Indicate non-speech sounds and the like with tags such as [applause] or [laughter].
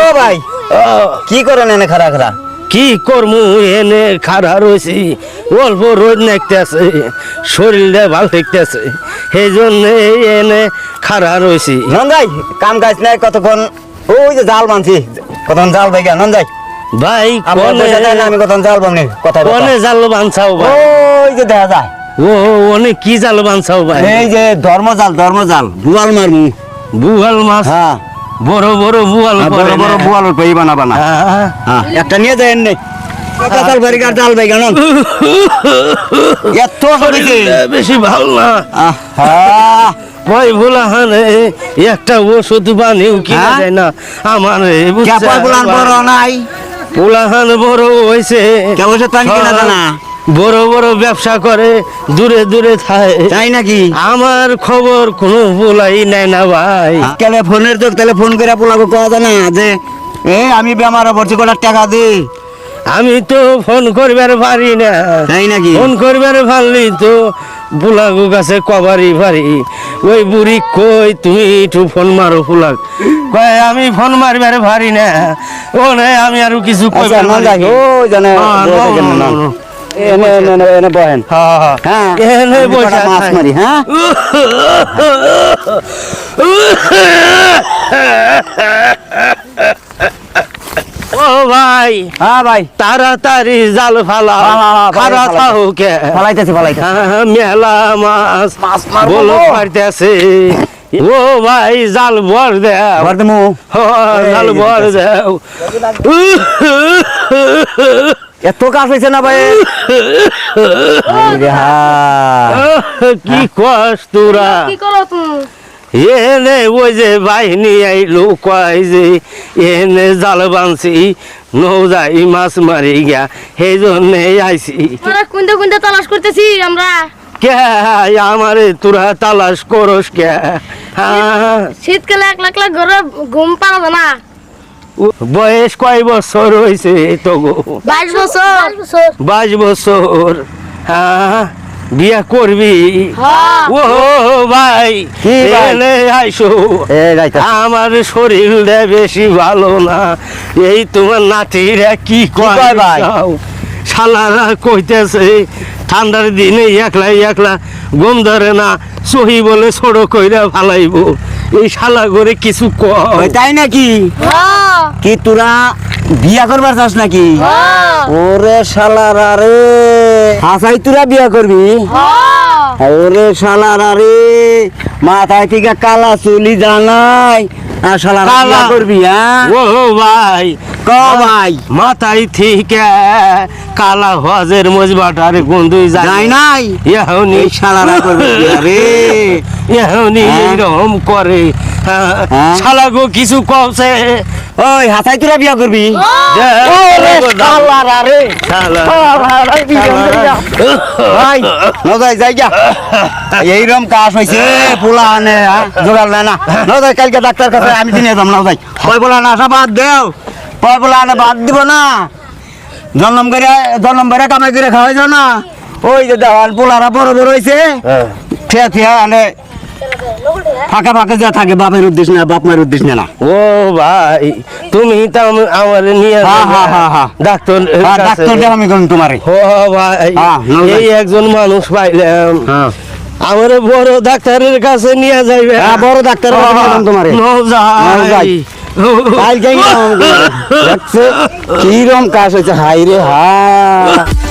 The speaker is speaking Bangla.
ও ভাই কি করেন এনে খারা খারা কি করমু এনে খাড়া রয়েছি অল্প রোদ নাকতেছে শরীরটা ভালো থাকতেছে সেই জন্য এনে খাড়া রয়েছি নন যাই কাম কাজ নাই কতক্ষণ? ওই যে জাল বানছি কতক্ষণ জাল ভাই নন যাই ভাই আমি কতক্ষণ জাল বানি কথা। কনে জাল বানছাও ভাই? ওই যে দেখা যায়। ও অনেক কি জাল বানছাও ভাই? এই যে ধর্মজাল ধর্মজাল। বুয়াল মারমু। বুয়াল মাছ। হ্যাঁ। বড় বড় বুয়াল আর বড় বড় বুয়াল পেয়ে বানাবা না। হ্যাঁ। হ্যাঁ। একটা নিয়ে যায় নেই জাল ভাই কার জাল ভাই কেন এত বেশি ভালো না। আহা। ভাই ভোলা হানে একটা ওষুধ বানিও কিনা হ্যাঁ? যায় না। আমার বুঝছে বড় নাই? পোলাহান বড় হয়েছে। কেবল সে টান কিনা জানা? বড় বড় ব্যবসা করে দূরে দূরে থাকে। তাই নাকি? আমার খবর কোনো বলাই নাই না ভাই। কেলে ফোনের তো তাহলে ফোন করে পোলাবো কথা না যে এ আমি বেমার ভর্তি করার টাকা দি আমি তো ফোন করবার পারি না। তাই নাকি? ফোন করবার পারলি তো বুলাগু কাছে কবারই পারি। ওই বুড়ি কই তুমি একটু ফোন মারো ফুলাক। কয় আমি ফোন মারবার পারি না। ও নাই আমি আরও কিছু আচ্ছা কইবার ও জানে হ্যাঁ. এনে এনে এনে বহেন। হ্যাঁ হ্যাঁ এনে বসে মাছ মারি হ্যাঁ? ও ভাই হ্যাঁ ভাই। তাড়াতাড়ি জাল ফালা। হ্যাঁ, হ্যাঁ, হ্যাঁ, খারা ফালাই, থাও কে? ফালাইতেছি হ্যাঁ, মেলা মাছ। মাছ বলো পারতেছে। ও ভাই জাল ভর দেও। ভর দেমু। জাল ভর দেও। এত কাজ হয়েছে না ভাই? হ্যাঁ কি কস তোরা? কি করো তুমি? এনে ওই যে বাহিনী আইলো কয় যে এনে জাল বানছি নৌ যাই মাছ মারি গিয়া সেই জন্যে আইছি। আমরা কুন্দে কুন্দে তালাশ করতেছি আমরা। কে আমারে তোরা তালাশ করস কে? হ্যাঁ। শীতকালে এক লাখ লাখ ঘরে ঘুম পাওয়া যায় না। বয়স কয় বছর হয়েছে তো গো বাইশ বছর। বাইশ বছর। হ্যাঁ বিয়া করবি? হ্যাঁ। ও ভাই? এনে আইসো। এ যাইতা আমার শরীরটা বেশি ভালো না। এই তোমার নাতিরা কি কয় কয় ভাই? শালারা কইতেছে ঠান্ডার দিনে একলা একলা গম ধরে না সহি বলে ছোট কইরা ফালাইব। এই শালা করে কিছু কয় তাই নাকি? হ্যাঁ। কি তোরা বিয়া করবার চাস নাকি? হ্যাঁ। ওরে শালারা আরে হাসাই তোরা বিয়া করবি? হ্যাঁ। ওরে শালার আরে মাথায় থেকে কালা চুলি জানাই। করবি হ্যাঁ? ও ভাই। ক ভাই মাথায় থেকে কালা হজের মজবাটার গন্ধুই যাই যায় নাই? এহনি সালারা রে এহনি হ্যাঁ? এরকম করে? শালা গো কিছু কছে ওই হাসাই তোরা বিয়া করবি? হ্যাঁ। এইরকম কাজ হয়েছে পোলা আনে জোগাল না না। নজাই কালকে ডাক্তার কাছে আমি দিনে যাম না যাই কয় পোলা না আসা বাদ দেও। কয় পোলা আনে বাদ দিব না। জন্ম করে জন্ম করে কামাই করে খাওয়াই যাও না। ওই যে দেওয়াল পোলারা বড় বড় হয়েছে ঠিয়া ঠিয়া আনে। ফাঁকা ফাঁকা যা থাকে বাপের উদ্দেশ্য না বাপ মায়ের উদ্দেশ্য না। ও ভাই তুমি তো আমার নিয়ে হ্যাঁ, হ্যাঁ, হ্যাঁ, হ্যাঁ। ডাক্তার ডাক্তার আমি কোন তোমারে। ও ভাই। এই একজন মানুষ পাইলাম। হ্যাঁ আমার বড় ডাক্তারের কাছে নিয়ে যাইবে। হ্যাঁ, বড় ডাক্তারের কাছে তোমারে। যাই। [laughs] কিরম কাজ হয়েছে। হাই রে হা।